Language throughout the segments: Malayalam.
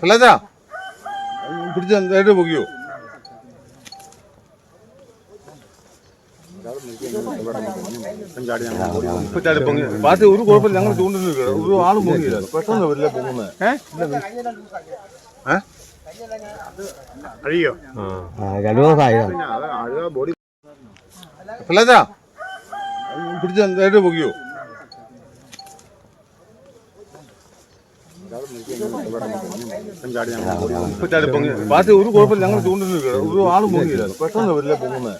പിള്ളേച്ചാ പിടിച്ച് പൊക്കിയോ ബാക്കി ഒരു കുഴപ്പമില്ല ഞങ്ങൾ ചൂണ്ടിട്ട് ഒരു ആൾ പൊങ്ങിയില്ല. പെട്ടെന്ന് വരില്ല പോകുന്നത് അഴിയോ? പിടിച്ച് നേരിട്ട് പൊക്കിയോ ബാക്കി ഒരു കുഴപ്പമില്ല ഞങ്ങൾ ചൂണ്ടിട്ട് ഒരു ആളും പൊങ്ങിയില്ല പെട്ടെന്ന് വരില്ല പൊങ്ങുന്നത്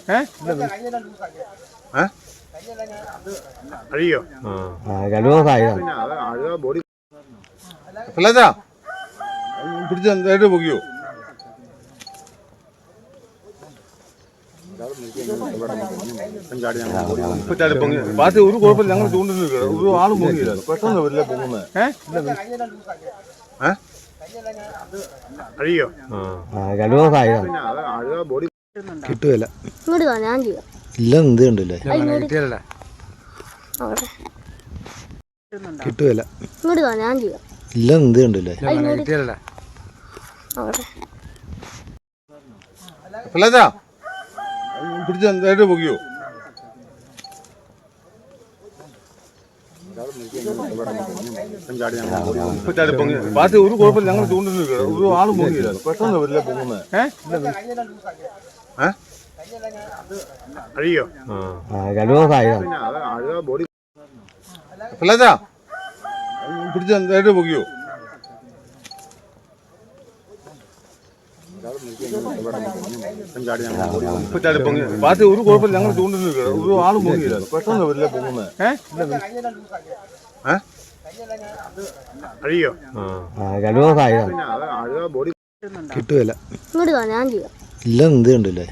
അഴിയോ പൊക്കിയോ ബാക്കി ഒരു കുഴപ്പമില്ല ഞങ്ങൾ ചൂണ്ടിട്ട് ഒരു ആളും പൊങ്ങിയില്ല പെട്ടെന്ന് വരില്ല പൊങ്ങുന്നത് അഴിയോ കിട്ടുകയില്ല. ഇങ്ങോട്ട് വാ ഞാൻ ചെയ്യാം. ഇല്ല എന്ത് കണ്ടില്ലേ. കിട്ടുകയില്ല ഇങ്ങോട്ട് വാ ഞാൻ ചെയ്യാം ഇല്ല എന്ത് കണ്ടില്ലേ പിടിച്ച് നേരിട്ട് പൊങ്ങി ബാക്കി ഒരു കുഴപ്പമില്ല ഞങ്ങൾ ചൂണ്ടിട്ട് ഒരു ആളും പൊങ്ങിയില്ല. പെട്ടെന്ന് വരില്ല പോകുന്നത് അഴിയോ പിള്ളേച്ചാ പിടിച്ച് നേരിട്ട് പൊക്കിയോ ബാക്കി ഒരു കുഴപ്പമില്ല. ഞങ്ങൾ ചൂണ്ടിട്ട് ഒരു ആൾ പൊങ്ങിയില്ല. പെട്ടെന്ന് വരില്ല പൊങ്ങുന്നത്. അഴിയോ? കിട്ടുകയില്ല. ഇല്ല എന്ത് കണ്ടില്ലേ?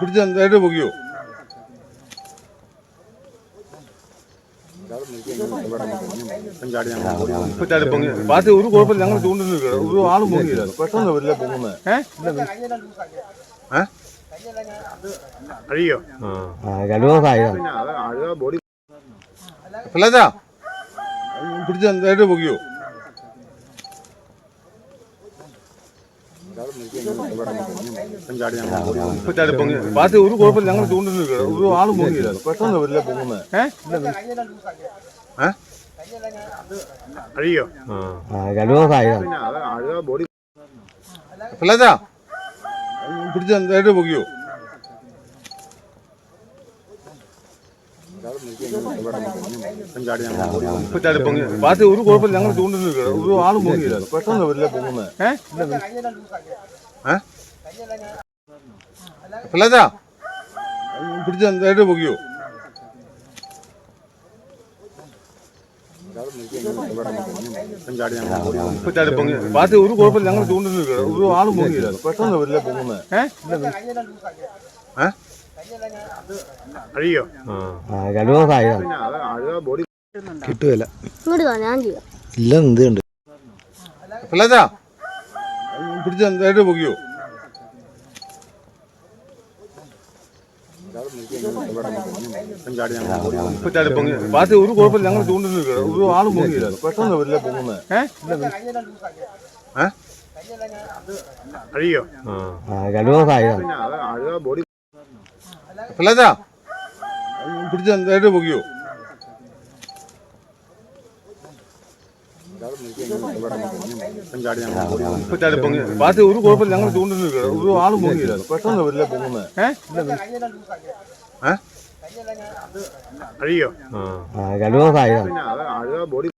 പിടിച്ച് പൊക്കിയോ? ബാക്കി ഒരു കുഴപ്പമില്ല ഞങ്ങൾ ചൂണ്ടിട്ട് ഒരു ആളും പൊങ്ങിയില്ല പെട്ടെന്ന് വരില്ല പൊങ്ങുന്നത് ഏ അഴിയോ ബോഡി എന്തായിട്ട് പൊക്കിയോ ബാക്കി ഒരു കുഴപ്പമില്ല ഞങ്ങൾ ചൂണ്ടിട്ട് ഒരു ആളും പൊങ്ങിയില്ല പെട്ടെന്ന് വരില്ല പൊങ്ങുന്നത് അഴിയോ പിള്ളേച്ചാ പിടിച്ച് പൊക്കിയോ? ഒരു കുഴപ്പമില്ല ഞങ്ങൾ ചൂണ്ടിട്ട് ഒരു ആളും പൊങ്ങിയില്ല. പെട്ടെന്ന് വരില്ല പൊങ്ങുന്നത് ഏ? പിള്ളേച്ചാ പിടിച്ച് പൊക്കിയോ? ബാക്കി ഒരു കുഴപ്പമില്ല. ഞങ്ങൾ ചൂണ്ടിട്ട് ഒരു ആളും പൊങ്ങിയില്ല. പെട്ടെന്ന് വരില്ല പൊങ്ങുന്നത്. അഴിയോ? കിട്ടുകയില്ല. ഇല്ല എന്ത് കണ്ട് പിള്ളേച്ചാ പിടിച്ച് എന്തായിട്ട് പൊക്കിയോ? ബാക്കി ഒരു കുഴപ്പമില്ല ഞങ്ങൾ ചൂണ്ടിട്ട് ഒരു ആളും പൊങ്ങിയില്ല പെട്ടെന്ന് വരില്ല പൊങ്ങുന്നത് ഏഹ് അഴിയോ പൊക്കിയോ ബാക്കി ഒരു കുഴപ്പമില്ല ഞങ്ങൾ ചൂണ്ടിട്ട് ഒരു ആളും പൊങ്ങിയില്ല പെട്ടെന്ന് വരില്ല പൊങ്ങുന്നത് ഏഹ് അഴിയോ രണ്ടു ആ രണ്ടു ബോഡി